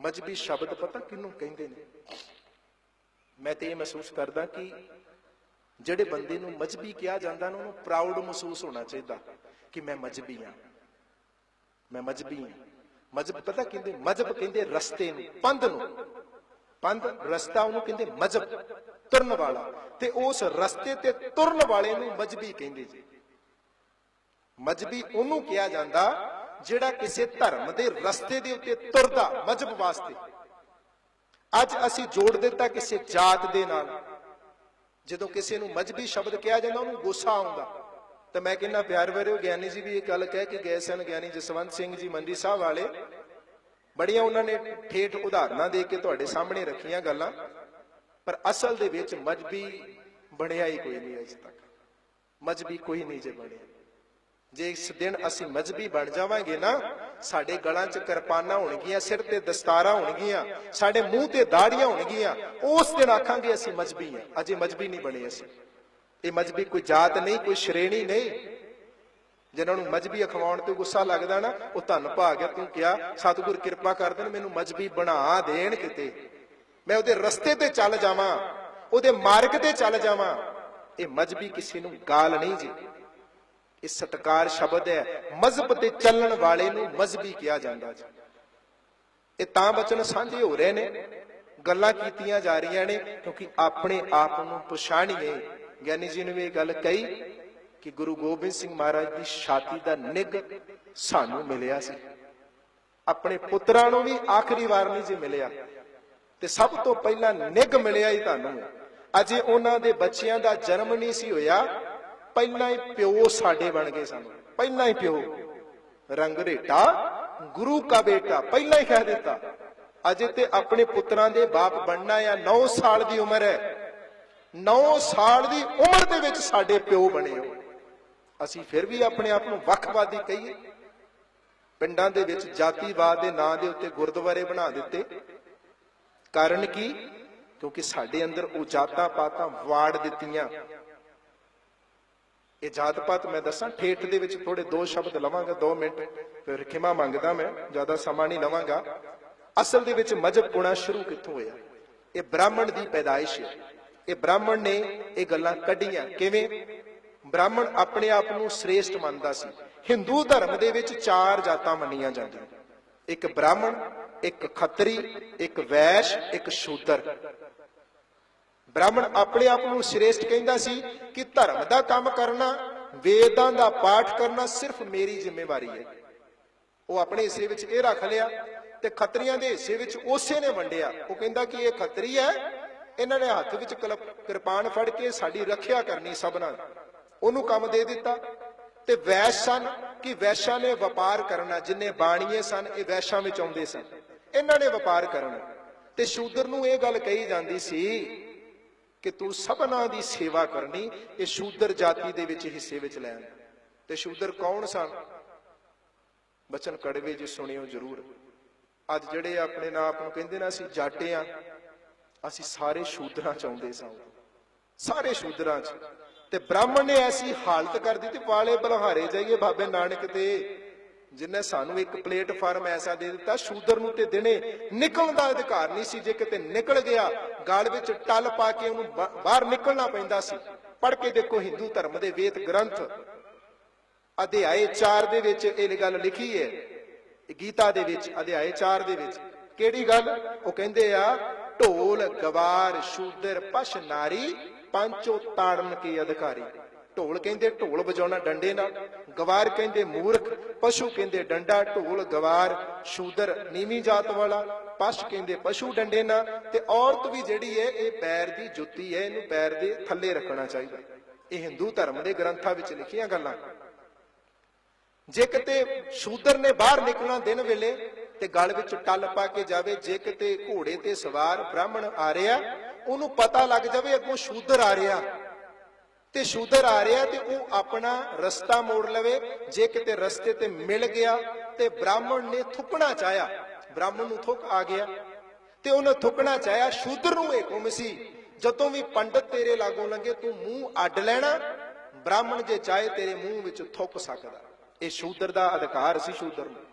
ਮਜਬੀ ਸ਼ਬਦ ਪਤਾ ਕਿਹਨੂੰ ਕਹਿੰਦੇ ਨੇ? ਮੈਂ ਤੇ ਇਹ ਮਹਿਸੂਸ ਕਰਦਾ ਕਿ ਜਿਹੜੇ ਬੰਦੇ ਨੂੰ ਮਜਬੀ ਕਿਹਾ ਜਾਂਦਾ ਨਾ, ਉਹਨੂੰ ਪ੍ਰਾਊਡ ਮਹਿਸੂਸ ਹੋਣਾ ਚਾਹੀਦਾ ਕਿ ਮੈਂ ਮਜਬੀ ਹਾਂ। ਮੈਂ ਮਜਬੀ ਹਾਂ। ਮਜਬ ਪਤਾ ਕਹਿੰਦੇ ਮਜਬ ਕਹਿੰਦੇ ਰਸਤੇ ਨੂੰ, ਪੰਧ ਨੂੰ। ਪੰਧ, ਰਸਤਾ ਉਹਨੂੰ ਕਹਿੰਦੇ ਮਜਬ ਤੁਰਨ ਵਾਲਾ। ਤੇ ਉਸ ਰਸਤੇ ਤੇ ਤੁਰਨ ਵਾਲੇ ਨੂੰ ਮਜਬੀ ਕਹਿੰਦੇ ਜੀ। ਮਜਬੀ ਉਹਨੂੰ ਕਿਹਾ ਜਾਂਦਾ ਜਿਹੜਾ ਕਿਸੇ ਧਰਮ ਦੇ ਰਸਤੇ ਦੇ ਉੱਤੇ ਤੁਰਦਾ ਮਜਬ ਵਾਸਤੇ। ਅੱਜ ਅਸੀਂ ਜੋੜ ਦਿੱਤਾ ਕਿਸੇ ਜਾਤ ਦੇ ਨਾਲ। ਜਦੋਂ ਕਿਸੇ ਨੂੰ ਮਜਬੀ ਸ਼ਬਦ ਕਿਹਾ ਜਾਂਦਾ, ਉਹਨੂੰ ਗੁੱਸਾ ਆਉਂਦਾ। ਤਾਂ ਮੈਂ ਕਹਿੰਦਾ, ਪਿਆਰ ਭਰਿਓ, ਗਿਆਨੀ ਜੀ ਵੀ ਇਹ ਗੱਲ ਕਹਿ ਕੇ ਗਏ ਸਨ, ਗਿਆਨੀ ਜਸਵੰਤ ਸਿੰਘ ਜੀ ਮੰਡੀ ਸਾਹਿਬ ਵਾਲੇ। ਬੜੀਆਂ ਉਹਨਾਂ ਨੇ ਠੇਠ ਉਦਾਹਰਨਾਂ ਦੇ ਕੇ ਤੁਹਾਡੇ ਸਾਹਮਣੇ ਰੱਖੀਆਂ ਗੱਲਾਂ। ਪਰ ਅਸਲ ਦੇ ਵਿੱਚ ਮਜਬੀ ਬਣਿਆ ਹੀ ਕੋਈ ਨਹੀਂ ਅਜੇ ਤੱਕ। ਮਜਬੀ ਕੋਈ ਨਹੀਂ ਜੇ ਬਣਿਆ। ਜੇ ਇਸ ਦਿਨ ਅਸੀਂ ਮਜਬੀ ਬਣ ਜਾਵਾਂਗੇ ਨਾ, ਸਾਡੇ ਗਲਾਂ 'ਚ ਕਿਰਪਾਨਾਂ ਹੋਣਗੀਆਂ, ਸਿਰ ਤੇ ਦਸਤਾਰਾਂ ਹੋਣਗੀਆਂ, ਸਾਡੇ ਮੂੰਹ ਤੇ ਦਾੜੀਆਂ ਹੋਣਗੀਆਂ, ਉਸ ਦਿਨ ਆਖਾਂਗੇ ਅਸੀਂ ਮਜਬੀ ਹਾਂ ਅਜੇ ਮਜਬੀ ਨਹੀਂ ਬਣੇ ਅਸੀਂ। ਇਹ ਮਜਬੀ ਕੋਈ ਜਾਤ ਨਹੀਂ, ਕੋਈ ਸ਼੍ਰੇਣੀ ਨਹੀਂ। ਜਿਨ੍ਹਾਂ ਨੂੰ ਮਜਬੀ ਅਖਵਾਉਣ ਤੇ ਗੁੱਸਾ ਲੱਗਦਾ ਨਾ, ਉਹ ਧੰਨ ਭਾਗ ਹੈ, ਤੂੰ ਕਿਹਾ, ਸਤਿਗੁਰ ਕਿਰਪਾ ਕਰ ਦੇਣ, ਮੈਨੂੰ ਮਜਬੀ ਬਣਾ ਦੇਣ ਕਿਤੇ। ਮੈਂ ਉਹਦੇ ਰਸਤੇ ਤੇ ਚੱਲ ਜਾਵਾਂ, ਉਹਦੇ ਮਾਰਗ ਤੇ ਚੱਲ ਜਾਵਾਂ। ਇਹ ਮਜਬੀ ਕਿਸੇ ਨੂੰ ਗਾਲ ਨਹੀਂ ਜੀ। ਇਹ ਸਤਕਾਰ ਸ਼ਬਦ ਹੈ। ਮਜ਼ਹਬ ਤੇ ਚੱਲਣ ਵਾਲੇ ਨੂੰ ਮਜ਼ਹਬੀ ਕਿਹਾ ਜਾਂਦਾ ਜੀ। ਇਹ ਤਾਂ ਬਚਨ ਸਾਂਝੇ ਹੋ ਰਹੇ ਨੇ। ਗੱਲਾਂ ਕੀਤੀਆਂ ਜਾ ਰਹੀਆਂ ਨੇ ਕਿਉਂਕਿ ਆਪਣੇ ਆਪ ਨੂੰ ਪਛਾਣੀਏ। ਗਿਆਨੀ ਜੀ ਨੇ ਇਹ ਗੱਲ ਕਹੀ ਕਿ ਗੁਰੂ ਗੋਬਿੰਦ ਸਿੰਘ ਮਹਾਰਾਜ ਦੀ ਛਾਤੀ ਦਾ ਨਿੱਘ ਸਾਨੂੰ ਮਿਲਿਆ ਸੀ। ਆਪਣੇ ਪੁੱਤਰਾਂ ਨੂੰ ਵੀ ਆਖਰੀ ਵਾਰ ਨਹੀਂ ਜੀ ਮਿਲਿਆ। ਤੇ ਸਭ ਤੋਂ ਪਹਿਲਾਂ ਨਿੱਘ ਮਿਲਿਆ ਹੀ ਤੁਹਾਨੂੰ। ਅਜੇ ਉਹਨਾਂ ਦੇ ਬੱਚਿਆਂ ਦਾ ਜਨਮ ਨਹੀਂ ਸੀ ਹੋਇਆ। ਪਹਿਲਾਂ ਹੀ ਪਿਓ ਸਾਡੇ ਬਣ ਗਏ ਸਨ। ਪਹਿਲਾਂ ਹੀ ਪਿਓ। ਰੰਗ ਰੇਟਾ, ਗੁਰੂ ਕਾ ਬੇਟਾ, ਪਹਿਲਾਂ ਹੀ ਕਹਿ ਦਿੱਤਾ। ਅਜੇ ਤੇ ਆਪਣੇ ਪੁੱਤਰਾਂ ਦੇ ਬਾਪ ਬਣਨਾ ਆ 9 ਸਾਲ ਦੀ ਉਮਰ ਹੈ। 9 ਸਾਲ ਦੀ ਉਮਰ ਦੇ ਵਿੱਚ ਸਾਡੇ ਪਿਓ ਬਣੇ ਹੋ। ਅਸੀਂ ਫਿਰ ਵੀ ਆਪਣੇ ਆਪ ਨੂੰ ਵੱਖਵਾਦੀ ਕਹੀਏ। ਪਿੰਡਾਂ ਦੇ ਵਿੱਚ ਜਾਤੀਵਾਦ ਦੇ ਨਾਂ ਦੇ ਉੱਤੇ ਗੁਰਦੁਆਰੇ ਬਣਾ ਦਿੱਤੇ। ਕਾਰਨ ਕੀ? ਕਿਉਂਕਿ ਸਾਡੇ ਅੰਦਰ ਉਹ ਜਾਤਾਂ ਪਾਤਾਂ ਵਾੜ ਦਿੱਤੀਆਂ। ਇਹ ਜਾਤ ਪਾਤ ਮੈਂ ਦੱਸਾਂ, ਠੇਠ ਦੇ ਵਿੱਚ ਥੋੜੇ ਦੋ ਸ਼ਬਦ ਲਵਾਂਗਾ 2 ਮਿੰਟ। ਫਿਰ ਖਿਮਾ ਮੰਗਦਾ ਮੈਂ, ਜ਼ਿਆਦਾ ਸਮਾਂ ਨਹੀਂ ਲਵਾਂਗਾ। ਅਸਲ ਦੇ ਵਿੱਚ ਮਜਬ ਪੁਣਾ ਸ਼ੁਰੂ ਕਿੱਥੋਂ ਹੋਇਆ? ਇਹ ਬ੍ਰਾਹਮਣ ਦੀ ਪੈਦਾਇਸ਼ ਹੈ। ਇਹ ਬ੍ਰਾਹਮਣ ਨੇ ਇਹ ਗੱਲਾਂ ਕੱਢੀਆਂ। ਕਿਵੇਂ? ਬ੍ਰਾਹਮਣ ਆਪਣੇ ਆਪ ਨੂੰ ਸ੍ਰੇਸ਼ਟ ਮੰਨਦਾ ਸੀ। ਹਿੰਦੂ ਧਰਮ ਦੇ ਵਿੱਚ ਚਾਰ ਜਾਤਾਂ ਮੰਨੀਆਂ ਜਾਂਦੀਆਂ। ਇੱਕ ਬ੍ਰਾਹਮਣ, ਇੱਕ ਖੱਤਰੀ, ਇੱਕ ਵੈਸ਼, ਇੱਕ ਸ਼ੂਦਰ। ਬ੍ਰਾਹਮਣ ਆਪਣੇ ਆਪ ਨੂੰ ਸ੍ਰੇਸ਼ਟ ਕਹਿੰਦਾ ਸੀ ਕਿ ਧਰਮ ਦਾ ਕੰਮ ਕਰਨਾ, ਵੇਦਾਂ ਦਾ ਪਾਠ ਕਰਨਾ ਸਿਰਫ ਮੇਰੀ ਜ਼ਿੰਮੇਵਾਰੀ ਹੈ। ਉਹ ਆਪਣੇ ਹਿੱਸੇ ਵਿੱਚ ਇਹ ਰੱਖ ਲਿਆ ਤੇ ਖੱਤਰੀਆਂ ਦੇ ਹਿੱਸੇ ਵਿੱਚ ਉਸੇ ਨੇ ਵੰਡਿਆ। ਉਹ ਕਹਿੰਦਾ ਕਿ ਇਹ ਖੱਤਰੀ ਹੈ, ਇਹਨਾਂ ਨੇ ਹੱਥ ਵਿੱਚ ਕਲਪ- ਕਿਰਪਾਨ ਫੜ ਕੇ ਸਾਡੀ ਰੱਖਿਆ ਕਰਨੀ ਸਭਨਾਂ ਦੀ ਉਹਨੂੰ ਕੰਮ ਦੇ ਦਿੱਤਾ ਤੇ ਵੈਸ਼ ਸਨ ਕਿ ਵੈਸ਼ਾਂ ਨੇ ਵਪਾਰ ਕਰਨਾ, ਜਿੰਨੇ ਬਾਣੀਏ ਸਨ, ਇਹ ਵੈਸ਼ਾਂ ਵਿੱਚ ਆਉਂਦੇ ਸਨ। ਇਹਨਾਂ ਨੇ ਵਪਾਰ ਕਰਨਾ। ਤੇ ਸ਼ੂਦਰ ਨੂੰ ਇਹ ਗੱਲ ਕਹੀ ਜਾਂਦੀ ਸੀ ਕਿ ਤੂੰ ਸਭਨਾਂ ਦੀ ਸੇਵਾ ਕਰਨੀ, ਇਹ ਸ਼ੂਦਰ ਜਾਤੀ ਦੇ ਵਿੱਚ ਹਿੱਸੇ ਵਿੱਚ ਲੈਣ ਤੇ ਸ਼ੂਦਰ ਕੌਣ ਸਨ? ਬਚਨ ਕੜਵੇ ਜੀ ਸੁਣਿਓ ਜਰੂਰ। ਅੱਜ ਜਿਹੜੇ ਆਪਣੇ ਨਾਮ ਨੂੰ ਕਹਿੰਦੇ ਨਾ, ਅਸੀਂ ਜਾਟੇ ਆ। ਅਸੀਂ ਸਾਰੇ ਸ਼ੂਦਰਾਂ ਚ ਆਉਂਦੇ ਸਾਂ। ਸਾਰੇ ਸ਼ੂਦਰਾਂ ਚ। ਤੇ ਬ੍ਰਾਹਮਣ ਨੇ ਐਸੀ ਹਾਲਤ ਕਰ ਦਿੱਤੀ, ਵਾਲੇ ਬਲਹਾਰੇ ਜਾਈਏ ਬਾਬੇ ਨਾਨਕ ਤੇ। ਜਿਨੇ ਸਾਨੂੰ ਇੱਕ ਪਲੇਟਫਾਰਮ ਐਸਾ ਦੇ ਦਿੱਤਾ, ਸ਼ੂਦਰ ਨੂੰ ਤੇ ਦਿਨੇ ਨਿਕਲਣ ਦਾ ਅਧਿਕਾਰ ਨਹੀਂ ਸੀ, ਜੇ ਕਿਤੇ ਨਿਕਲ ਗਿਆ, ਗਾਲ ਵਿੱਚ ਟੱਲ ਪਾ ਕੇ ਉਹਨੂੰ ਬਾਹਰ ਨਿਕਲਣਾ ਪੈਂਦਾ ਸੀ। ਪੜ੍ਹ ਕੇ ਦੇਖੋ ਹਿੰਦੂ ਧਰਮ ਦੇ ਵੇਦ ਗ੍ਰੰਥ। ਅਧਿਆਏ 4 ਦੇ ਵਿੱਚ ਇਹ ਗੱਲ ਲਿਖੀ ਹੈ। ਗੀਤਾ ਦੇ ਵਿੱਚ, ਅਧਿਆਏ 4 ਦੇ ਵਿੱਚ। ਕਿਹੜੀ ਗੱਲ? ਉਹ ਕਹਿੰਦੇ ਆ, ਢੋਲ, ਗਵਾਰ, ਸ਼ੂਦਰ, ਪਸ਼, ਨਾਰੀ, ਪੰਚੋ ਤਾੜਨ ਕੇ ਅਧਿਕਾਰੀ। ਢੋਲ ਕਹਿੰਦੇ, ਢੋਲ ਵਜਾਉਣਾ ਡੰਡੇ ਨਾਲ। ਗਵਾਰ ਕਹਿੰਦੇ ਮੂਰਖ, ਪਸ਼ੂ ਕਹਿੰਦੇ ਡੰਡਾ, ਢੋਲ ਗਵਾਰ, ਸ਼ੂਦਰ ਨੀਵੀਂ ਜਾਤ ਵਾਲਾ, ਪਸ਼ ਕਹਿੰਦੇ ਪਸ਼ੂ ਡੰਡੇ ਨਾਲ, ਤੇ ਔਰਤ ਵੀ ਜਿਹੜੀ ਹੈ ਇਹ ਪੈਰ ਦੀ ਜੁੱਤੀ ਹੈ ਇਹਨੂੰ ਪੈਰ ਦੇ ਥੱਲੇ ਰੱਖਣਾ ਚਾਹੀਦਾ। ਇਹ ਹਿੰਦੂ ਧਰਮ ਦੇ ਗ੍ਰੰਥਾਂ ਵਿੱਚ ਲਿਖੀਆਂ ਗੱਲਾਂ। ਜੇ ਕਿਤੇ ਸ਼ੂਦਰ ਨੇ ਬਾਹਰ ਨਿਕਲਣਾ ਦਿਨ ਵੇਲੇ, ਤੇ ਗਲ ਵਿੱਚ ਟੱਲ ਪਾ ਕੇ ਜਾਵੇ, ਜੇ ਕਿਤੇ ਘੋੜੇ ਤੇ ਸਵਾਰ ਬ੍ਰਾਹਮਣ ਆ ਰਿਹਾ, ਉਹਨੂੰ ਪਤਾ ਲੱਗ ਜਾਵੇ ਅੱਗੋਂ ਸ਼ੂਦਰ ਆ ਰਿਹਾ। ਤੇ ਸ਼ੂਦਰ ਆ ਰਿਹਾ ਤੇ ਉਹ ਆਪਣਾ ਰਸਤਾ ਮੋੜ ਲਵੇ। ਜੇ ਕਿਤੇ ਰਸਤੇ ਤੇ ਮਿਲ ਗਿਆ ਤੇ ਬ੍ਰਾਹਮਣ ਨੇ ਥੁੱਕਣਾ ਚਾਹਿਆ। ਬ੍ਰਾਹਮਣ ਨੂੰ ਥੁੱਕ ਆ ਗਿਆ ਤੇ ਉਹਨੇ ਥੁੱਕਣਾ ਚਾਹਿਆ। ਸ਼ੂਦਰ ਨੂੰ ਇਹ ਹੁਕਮ ਸੀ, ਜਦੋਂ ਵੀ ਪੰਡਤ ਤੇਰੇ ਲਾਗੋਂ ਲੰਘੇ, ਤੂੰ ਮੂੰਹ ਅੱਡ ਲੈਣਾ। ਬ੍ਰਾਹਮਣ ਜੇ ਚਾਹੇ ਤੇਰੇ ਮੂੰਹ ਵਿੱਚ ਥੁੱਕ ਸਕਦਾ। ਇਹ ਸ਼ੂਦਰ ਦਾ ਅਧਿਕਾਰ ਸੀ ਸ਼ੂਦਰ ਨੂੰ।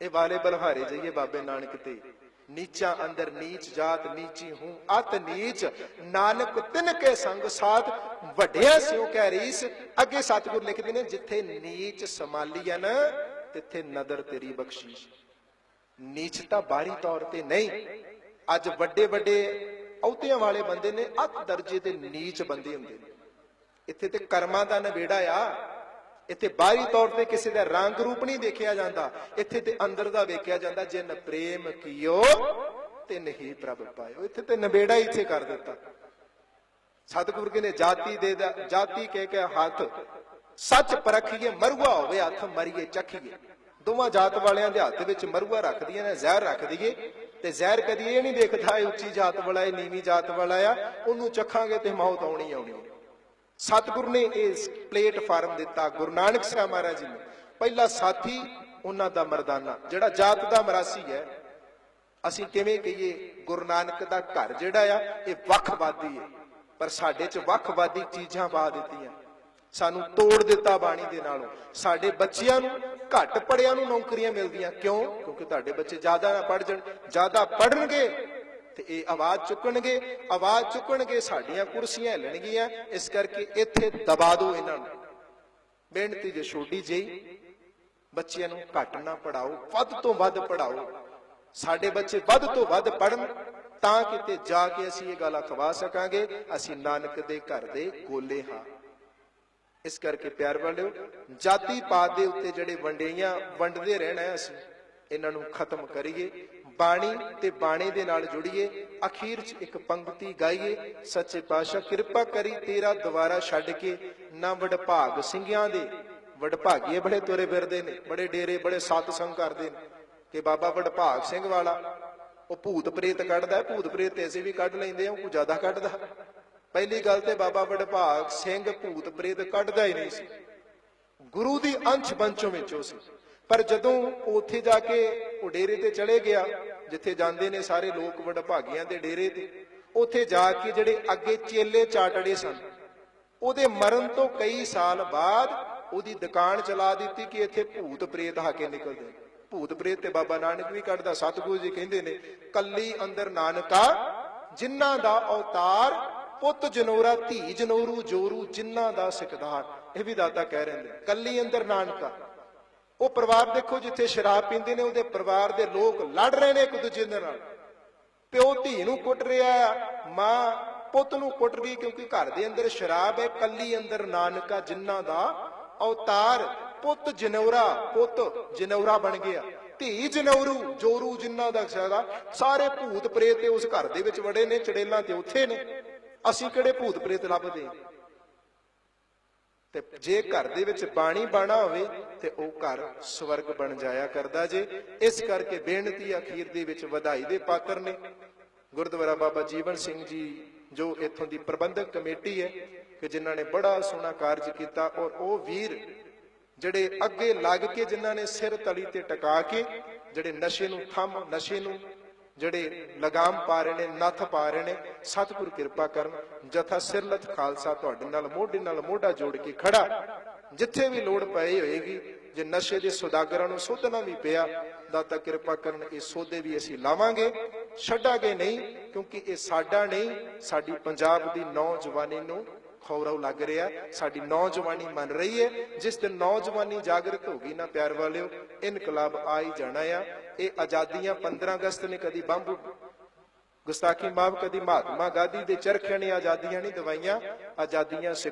ਇਹ ਵਾਲੇ ਬਲਹਾਰੇ ਜਾਈਏ ਬਾਬੇ ਨਾਨਕ ਤੇ। ਨੀਚਾ ਅੰਦਰ ਨੀਚ ਜਾਤ ਨੀਚੀ ਹੂੰ, ਅਤ ਨੀਚ। ਨਾਨਕ ਤਿਨ ਕੇ ਸੰਗ ਸਾਥ, ਵੱਡਿਆ ਸਿਉ ਕਹਿ ਰੀਸ। ਅੱਗੇ ਸਤਿਗੁਰ ਲਿਖਦੇ ਨੇ, ਜਿੱਥੇ ਨੀਚ ਸਮਾਲੀ ਹੈ ਨਾ ਤਿੱਥੇ ਨਦਰ ਤੇਰੀ ਬਖਸ਼ੀਸ਼। ਨੀਚਤਾ ਬਾਹਰੀ ਤੌਰ ਤੇ ਨਹੀਂ, ਅੱਜ ਵੱਡੇ ਵੱਡੇ ਅਹੁਦਿਆਂ ਵਾਲੇ ਬੰਦੇ ਨੇ, ਅੱਤ ਦਰਜੇ ਦੇ ਨੀਚ ਬੰਦੇ ਹੁੰਦੇ ਨੇ। ਇੱਥੇ ਤੇ ਕਰਮਾਂ ਦਾ ਨਵੇੜਾ ਆ। ਇੱਥੇ ਬਾਹਰੀ ਤੌਰ ਤੇ ਕਿਸੇ ਦਾ ਰੰਗ ਰੂਪ ਨਹੀਂ ਦੇਖਿਆ ਜਾਂਦਾ। ਇੱਥੇ ਤੇ ਅੰਦਰ ਦਾ ਵੇਖਿਆ ਜਾਂਦਾ, ਜਿਨ ਪ੍ਰੇਮ ਕੀਓ ਤੇ ਨਹੀਂ ਪ੍ਰਭ ਪਾਇਓ। ਇੱਥੇ ਤੇ ਨਵੇੜਾ ਇੱਥੇ ਕਰ ਦਿੱਤਾ। ਸਤਿਗੁਰੂ ਕਹਿੰਦੇ, ਜਾਤੀ ਦੇ ਜਾਤੀ ਕਹਿ ਕੇ ਹੱਥ, ਸੱਚ ਪਰਖੀਏ, ਮਰੂਆ ਹੋਵੇ ਹੱਥ, ਮਰੀਏ ਚੱਖੀਏ ਦੋਵਾਂ ਜਾਤ ਵਾਲਿਆਂ ਦੇ ਹੱਥ ਵਿੱਚ ਮਰੂਆ ਰੱਖਦੀਆਂ ਨੇ, ਜ਼ਹਿਰ ਰੱਖ ਦਈਏ। ਤੇ ਜ਼ਹਿਰ ਕਦੀ ਇਹ ਨਹੀਂ ਦੇਖਦਾ, ਇਹ ਉੱਚੀ ਜਾਤ ਵਾਲਾ ਹੈ ਨੀਵੀਂ ਜਾਤ ਵਾਲਾ ਆ। ਉਹਨੂੰ ਚੱਖਾਂਗੇ ਤੇ ਮੌਤ ਆਉਣੀ ਆਉਣੀ। ਸਤਿਗੁਰ ਨੇ ਇਸ ਪਲੇਟਫਾਰਮ ਦਿੱਤਾ ਗੁਰੂ ਨਾਨਕ ਸਾਹਿਬ ਮਹਾਰਾਜ ਜੀ ਨੇ। ਪਹਿਲਾ ਸਾਥੀ ਉਹਨਾਂ ਦਾ ਮਰਦਾਨਾ, ਜਿਹੜਾ ਜਾਤ ਦਾ ਮਰਾਸੀ ਹੈ। ਅਸੀਂ ਕਿਵੇਂ ਕਹੀਏ, ਗੁਰੂ ਨਾਨਕ ਦਾ ਘਰ ਜਿਹੜਾ ਆ, ਇਹ ਵੱਖਵਾਦੀ ਹੈ। ਪਰ ਸਾਡੇ 'ਚ ਵੱਖਵਾਦੀ ਚੀਜ਼ਾਂ ਪਾ ਦਿੱਤੀਆਂ। ਸਾਨੂੰ ਤੋੜ ਦਿੱਤਾ ਬਾਣੀ ਦੇ ਨਾਲੋਂ। ਸਾਡੇ ਬੱਚਿਆਂ ਨੂੰ ਘੱਟ ਪੜਿਆਂ ਨੂੰ ਨੌਕਰੀਆਂ ਮਿਲਦੀਆਂ। ਕਿਉਂ? ਕਿਉਂਕਿ ਤੁਹਾਡੇ ਬੱਚੇ ਜ਼ਿਆਦਾ ਨਾ ਪੜ ਜਾਣ। ਜ਼ਿਆਦਾ ਪੜਨਗੇ ਤੇ ਇਹ ਆਵਾਜ਼ ਚੁੱਕਣਗੇ ਆਵਾਜ਼ ਚੁੱਕਣਗੇ, ਸਾਡੀਆਂ ਕੁਰਸੀਆਂ ਲੈਣਗੀਆਂ ਇਸ ਕਰਕੇ ਇੱਥੇ ਦਬਾ ਦਿਓ ਇਹਨਾਂ ਨੂੰ। ਬੇਨਤੀ ਜੇ ਛੋਟੀ ਜਿਹੀ, ਬੱਚਿਆਂ ਨੂੰ ਘੱਟ ਨਾ ਪੜਾਓ ਵੱਧ ਤੋਂ ਵੱਧ ਪੜਾਓ ਸਾਡੇ ਬੱਚੇ ਵੱਧ ਤੋਂ ਵੱਧ ਪੜਨ ਤਾਂ ਕਿਤੇ ਜਾ ਕੇ ਅਸੀਂ ਇਹ ਗੱਲ ਅਖਵਾ ਸਕਾਂਗੇ, ਅਸੀਂ ਨਾਨਕ ਦੇ ਘਰ ਦੇ ਗੋਲੇ ਹਾਂ। ਇਸ ਕਰਕੇ ਪਿਆਰ ਵਾਲਿਓ ਜਾਤੀ ਪਾਤ ਦੇ ਉੱਤੇ ਜਿਹੜੇ ਵੰਡੇਈਆਂ ਵੰਡਦੇ ਰਹਿਣਾ ਅਸੀਂ, ਇਹਨਾਂ ਨੂੰ ਖਤਮ ਕਰੀਏ। ਬਾਣੀ ਤੇ ਬਾਣੇ ਦੇ ਨਾਲ ਜੁੜੀਏ, ਅਖੀਰ 'ਚ ਇੱਕ ਪੰਕਤੀ ਗਾਈਏ, ਸੱਚੇ ਪਾਤਸ਼ਾਹ ਕਿਰਪਾ ਕਰੀ ਤੇਰਾ ਦੁਆਰਾ ਛੱਡ ਕੇ, ਨਾ ਵਡਭਾਗ ਸਿੰਘਾਂ ਦੇ। ਵਡਭਾਗੀਏ ਬੜੇ ਤੁਰੇ ਫਿਰਦੇ ਨੇ, ਬੜੇ ਡੇਰੇ, ਬੜੇ ਸਤਸੰਗ ਕਰਦੇ ਨੇ ਕਿ ਬਾਬਾ ਵਡਭਾਗ ਸਿੰਘ ਵਾਲਾ, ਉਹ ਭੂਤ ਪ੍ਰੇਤ ਕੱਢਦਾ ਭੂਤ ਪ੍ਰੇਤ ਤੇ ਅਸੀਂ ਵੀ ਕੱਢ ਲੈਂਦੇ ਹਾਂ, ਉਹ ਜ਼ਿਆਦਾ ਕੱਢਦਾ। ਪਹਿਲੀ ਗੱਲ ਤੇ ਬਾਬਾ ਵਡਭਾਗ ਸਿੰਘ ਭੂਤ ਪ੍ਰੇਤ ਕੱਢਦਾ ਹੀ ਨਹੀਂ ਸੀ। ਗੁਰੂ ਦੀ ਅੰਸ਼ ਬੰਚੋਂ ਵਿੱਚੋਂ ਸੀ। ਪਰ ਜਦੋਂ ਉੱਥੇ ਜਾ ਕੇ ਉਹ ਡੇਰੇ ਤੇ ਚਲੇ ਗਿਆ, ਜਿੱਥੇ ਜਾਂਦੇ ਨੇ ਸਾਰੇ ਲੋਕ ਵਡਭਾਗੀਆਂ ਦੇ ਡੇਰੇ ਤੇ, ਉੱਥੇ ਜਾ ਕੇ ਜਿਹੜੇ ਅੱਗੇ ਚੇਲੇ ਚਾਟੜੇ ਸਨ, ਉਹਦੇ ਮਰਨ ਤੋਂ ਕਈ ਸਾਲ ਬਾਅਦ ਉਹਦੀ ਦੁਕਾਨ ਚਲਾ ਦਿੱਤੀ ਕਿ ਇੱਥੇ ਭੂਤ ਪ੍ਰੇਤ ਆ ਕੇ ਨਿਕਲਦੇ ਭੂਤ ਪ੍ਰੇਤ ਤੇ ਬਾਬਾ ਨਾਨਕ ਵੀ ਕੱਢਦਾ, ਸਤਿਗੁਰੂ ਜੀ ਕਹਿੰਦੇ ਨੇ, ਕੱਲੀ ਅੰਦਰ ਨਾਨਕਾ, ਜਿਨ੍ਹਾਂ ਦਾ ਅਵਤਾਰ ਪੁੱਤ ਜਨੋਰਾ, ਧੀ ਜਨੋਰੂ, ਜੋਰੂ, ਜਿਨ੍ਹਾਂ ਦਾ ਸਿਕਦਾਰ। ਇਹ ਵੀ ਦਾਤਾ ਕਹਿ ਰਹੇ ਨੇ, ਕੱਲੀ ਅੰਦਰ ਨਾਨਕਾ। ਉਹ ਪਰਿਵਾਰ ਦੇਖੋ ਜਿੱਥੇ ਸ਼ਰਾਬ ਪੀਂਦੇ ਨੇ, ਉਹਦੇ ਪਰਿਵਾਰ ਦੇ ਲੋਕ ਲੜ ਰਹੇ ਨੇ ਇੱਕ ਦੂਜੇ ਦੇ ਨਾਲ। ਪਿਓ ਧੀ ਨੂੰ ਕੁੱਟ ਰਿਹਾ ਮਾਂ ਪੁੱਤ ਨੂੰ ਕੁੱਟ ਰਹੀ ਕਿਉਂਕਿ ਘਰ ਦੇ ਅੰਦਰ ਸ਼ਰਾਬ ਹੈ, ਕੱਲੀ ਅੰਦਰ ਨਾਨਕਾ ਜਿਨ੍ਹਾਂ ਦਾ ਅਵਤਾਰ ਪੁੱਤ ਜਨੌਰਾ ਪੁੱਤ ਜਨੌਰਾ ਬਣ ਗਿਆ। ਧੀ ਜਨੌਰੂ, ਜੋਰੂ ਜਿਨ੍ਹਾਂ ਦਾ ਸਦਾ ਸਾਰੇ ਭੂਤ ਪ੍ਰੇਤ ਉਸ ਘਰ ਦੇ ਵਿੱਚ ਵੜੇ ਨੇ, ਚੜੇਲਾਂ ਤੇ ਉੱਥੇ ਨੇ। ਅਸੀਂ ਕਿਹੜੇ ਭੂਤ ਪ੍ਰੇਤ ਲੱਭਦੇ? ਤੇ ਜੇ ਘਰ ਦੇ ਵਿੱਚ ਬਾਣੀ ਬਾਣਾ ਹੋਵੇ ਤੇ ਉਹ ਘਰ ਸਵਰਗ ਬਣ ਜਾਇਆ ਕਰਦਾ ਜੇ। ਇਸ ਕਰਕੇ ਬੇਨਤੀ ਅਖੀਰ ਦੇ ਵਿੱਚ ਵਧਾਈ ਦੇ ਪਾਤਰ ਨੇ। ਗੁਰਦੁਆਰਾ ਬਾਬਾ ਜੀਵਨ ਸਿੰਘ ਜੀ, ਜੋ ਇੱਥੋਂ ਦੀ ਪ੍ਰਬੰਧਕ ਕਮੇਟੀ ਹੈ, ਕਿ ਜਿਨ੍ਹਾਂ ਨੇ ਬੜਾ ਸੋਹਣਾ ਕਾਰਜ ਕੀਤਾ ਔਰ ਉਹ ਵੀਰ ਜਿਹੜੇ ਅੱਗੇ ਲੱਗ ਕੇ ਜਿਨ੍ਹਾਂ ਨੇ ਸਿਰ ਤਲੀ ਤੇ ਟਿਕਾ ਕੇ, ਜਿਹੜੇ ਨਸ਼ੇ ਨੂੰ ਥੰਮ, ਨਸ਼ੇ ਨੂੰ ਜਿਹੜੇ ਲਗਾਮ ਪਾ ਰਹੇ ਨੇ, ਨੱਥ ਪਾ ਰਹੇ ਨੇ, ਸਤਿਗੁਰ ਕਿਰਪਾ ਕਰਨ, ਜਥਾ ਸਿਰਲਤ ਖਾਲਸਾ ਤੁਹਾਡੇ ਨਾਲ, ਮੋਢੇ ਨਾਲ ਮੋਢਾ ਜੋੜ ਕੇ ਖੜਾ। ਜਿੱਥੇ ਵੀ ਲੋੜ ਪਈ ਹੋਏਗੀ, ਜੇ ਨਸ਼ੇ ਦੇ ਸੁਦਾਗਰਾਂ ਨੂੰ ਸੋਧਣਾ ਵੀ ਪਿਆ, ਦਾਤਾ ਕਿਰਪਾ ਕਰਨ, ਇਹ ਸੋਧੇ ਵੀ ਅਸੀਂ ਲਾਵਾਂਗੇ। ਛੱਡਾਂਗੇ ਨਹੀਂ, ਕਿਉਂਕਿ ਇਹ ਸਾਡਾ ਨਹੀਂ, ਸਾਡੀ ਪੰਜਾਬ ਦੀ ਨੌਜਵਾਨੀ ਨੂੰ ਖੌਰਵ ਲੱਗ ਰਿਹਾ, ਸਾਡੀ ਨੌਜਵਾਨੀ ਮੰਨ ਰਹੀ ਹੈ, ਜਿਸ ਦਿਨ ਨੌਜਵਾਨੀ ਜਾਗਰਤ ਹੋ ਗਈ ਨਾ ਪਿਆਰ ਵਾਲਿਓ, ਇਨਕਲਾਬ ਆ ਹੀ ਜਾਣਾ ਆ। ਇਹ ਆਜ਼ਾਦੀਆਂ 15 ਅਗਸਤ ਨੇ ਕਦੀ ਬੰਬ ਗੁਸਤਾਖੀ ਮਾਫ, ਕਦੀ ਮਹਾਤਮਾ ਗਾਂਧੀ ਦੇ ਚਰਖਿਆਂ ਨੇ ਆਜ਼ਾਦੀਆਂ ਨਹੀਂ ਦਵਾਈਆਂ, ਆਜ਼ਾਦੀਆਂ